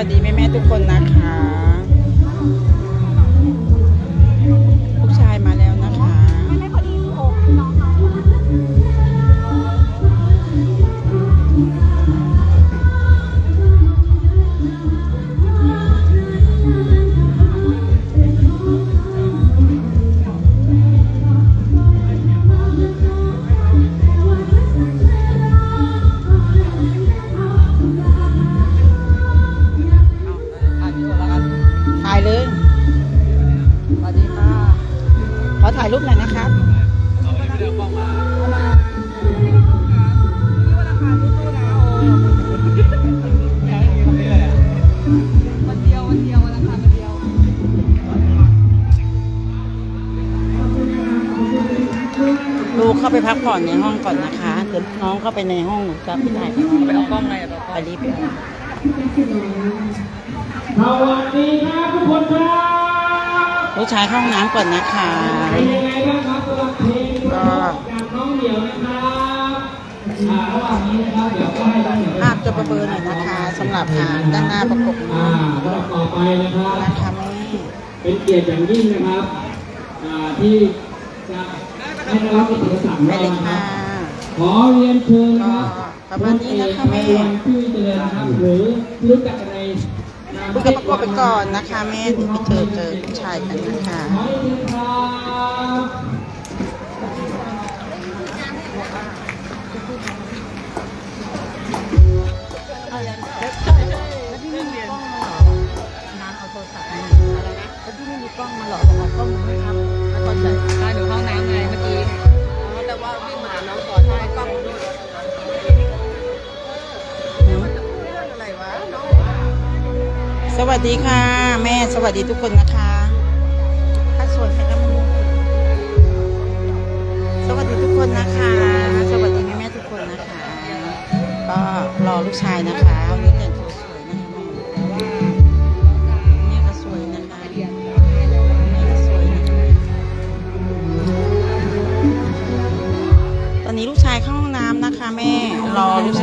วัสดีแม่แม่ทุกคนนะคะ ไปในห้องหนูจะไปถ่ายในห้องไปเอากล้องไงเอากล้องไปรีบไปเอาสวัสดีครับทุกคนครับลูกชายเข้าห้องน้ำก่อนนะคะเป็นยังไงบ้างครับสำหรับเพลงก็จากน้องเหมียวนะครับอ่าระหว่างนี้นะครับเดี๋ยวก็ให้น้องเหมียวภาพจะประเบินหน่อยนะคะสำหรับอ่าด้านหน้าประกบอ่าลำดับต่อไปนะครับนะคะแม่เป็นเกียรติอย่างยิ่งนะครับอ่าที่จะให้ได้รับการสั่งไม่เราเลยนะคค่ะรับ ขอเรียนเชิญนะครับก็ประมาณนี้นะคะแม่ณเอกชื่อเจริญนะครับหรือรู้จักในนามลูกก็ประกบไปก่อนนะคะแม่เดี๋ยวไปเจอเจอลูกชายกันนะคะขอเรียนเชิญครับแล้วพี่ไม่มีกล้องมาหรอน้ำเอาโทรศัพท์มาอะไรนะแล้วพี่ไม่มีกล้องมาหรอบอกเอากล้องมา สวัสดีค่ะ แม่สวัสดีทุกคนนะคะถ้าสวยไหมคะมันสวัสดีทุกคนนะคะ สวัสดีแม่แม่ๆทุกคนนะคะ ก็รอลูกชายนะคะวันนี้แต่งตัวสวยนะคะแม่ก็สวยนะคะแม่ก็สวยนะคะตอนนี้ลูกชายเข้าห้องน้ำนะคะ แม่รอลูก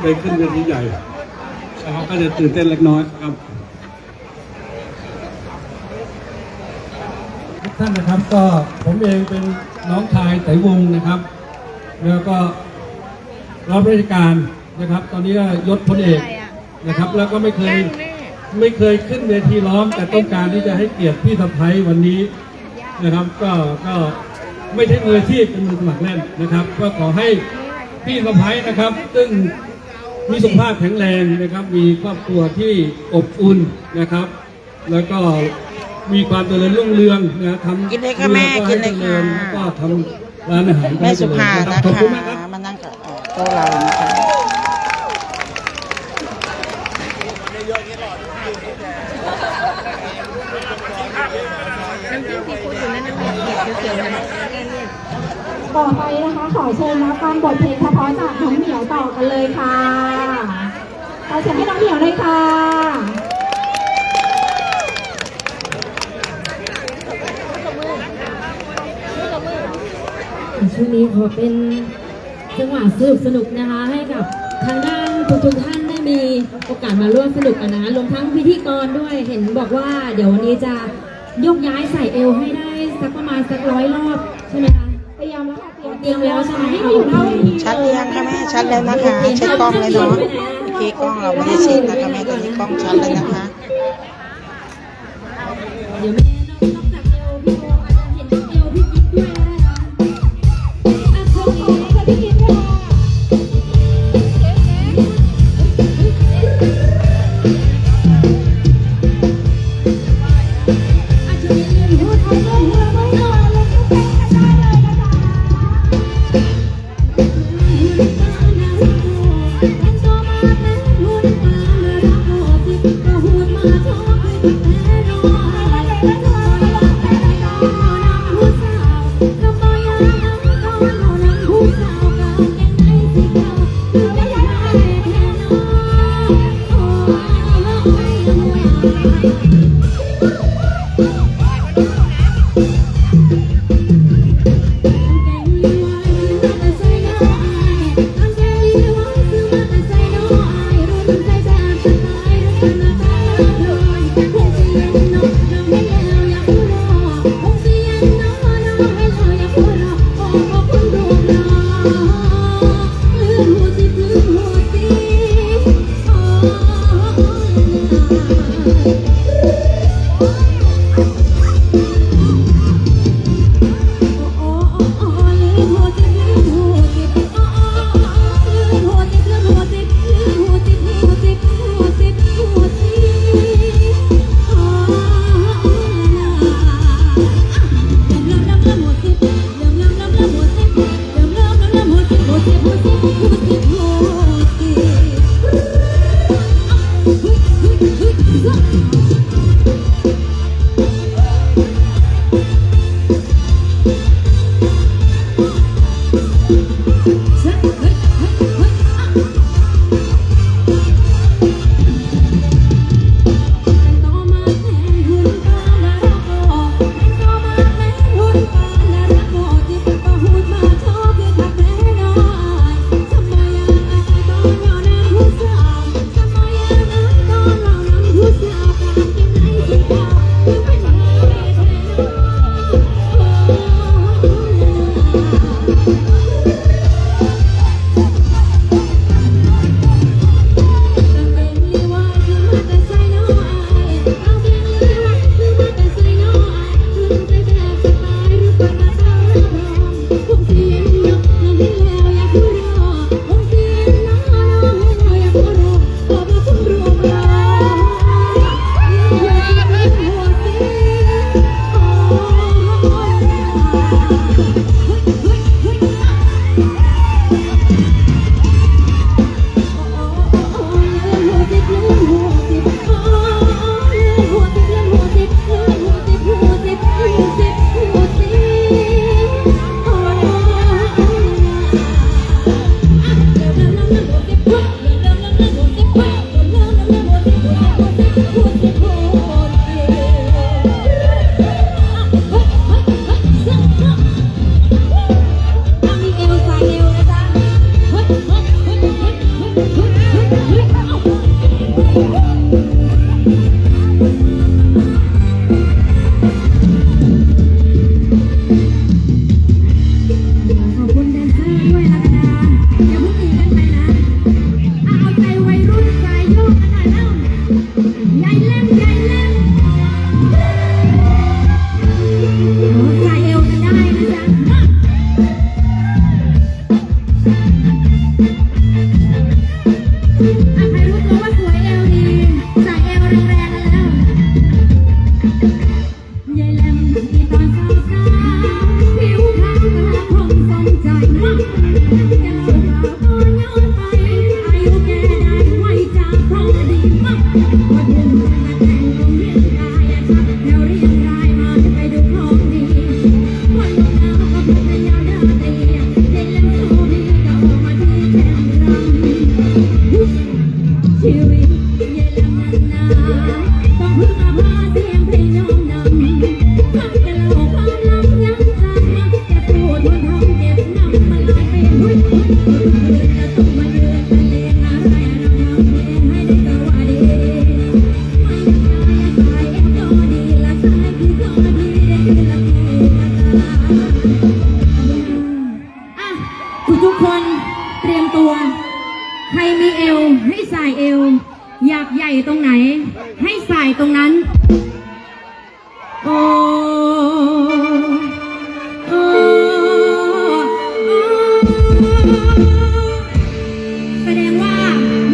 เคยขึ้นเวทีใหญ่นะครับก็จะตื่นเต้นเล็กน้อยครับทุกท่านนะครับก็ผมเองเป็นน้องชายไตรวงนะครับ แล้วก็รับราชการนะครับ ตอนนี้ยศพลเอกนะครับ แล้วก็ไม่เคยไม่เคยขึ้นเวทีร้อง แต่ต้องการที่จะให้เกียรติพี่สะพ้ยวันนี้นะครับ ก็ก็ไม่ใช่มืออาชีพเป็นมือสมัครเล่นนะครับ ก็ขอให้พี่สะพ้ายนะครับ ซึ่ง มีสุขภาพแข็งแรงนะครับ มีครอบครัวที่อบอุ่นนะครับ แล้วก็มีความเจริญรุ่งเรืองนะทำกินเลยค่ะแม่กินเลยค่ะแล้วก็ทำร้านอาหารแม่สุภาให้นะเจริญขอบคะคุณมากครับมานั่งกับเอ่อโต๊ะเรานะคะ ต่อไปนะคะ ขอเชิญรับฟังบทเพลงเพราะจากน้องเหมียวต่อกันเลยค่ะขอเสียงให้น้องเหมียวเลยค่ะช่วงนี้ขอเป็นจังหวะสนุกสนุกนะคะ ให้กับทางด้านทุกๆท่านได้มีโอกาสมาร่วมสนุกกันนะคะรวมทั้งพิธีกรด้วยเห็นบอกว่า เดี๋ยววันนี้จะยกย้ายใส่เอวให้ได้สักประมาณสักร้อยรอบใช่ไหม รียมแล้วใช่ไหมให้มาอยู่หน้าเวทีชัดหรือยังคะแม่ ชัดแล้วนะคะเช็คกล้องเลยเนาะเมื่อกี้กล้องเราไม่ได้เช็คนะคะแม่ตอนนี้กล้องชัดเลยนะคะ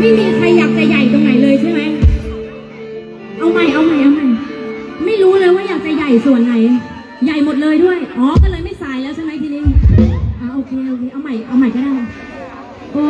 ไม่มีใครอยากจะใหญ่ตรงไหนเลยใช่ไหม เอาใหม่ เอาใหม่ เอาใหม่ ไม่รู้เลยว่าอยากจะใหญ่ส่วนไหน ใหญ่หมดเลยด้วย อ๋อ ก็เลยไม่สายแล้วใช่ไหมทีนี้อ่าโอเค โอเค เอาใหม่ เอาใหม่ก็ได้ โอ้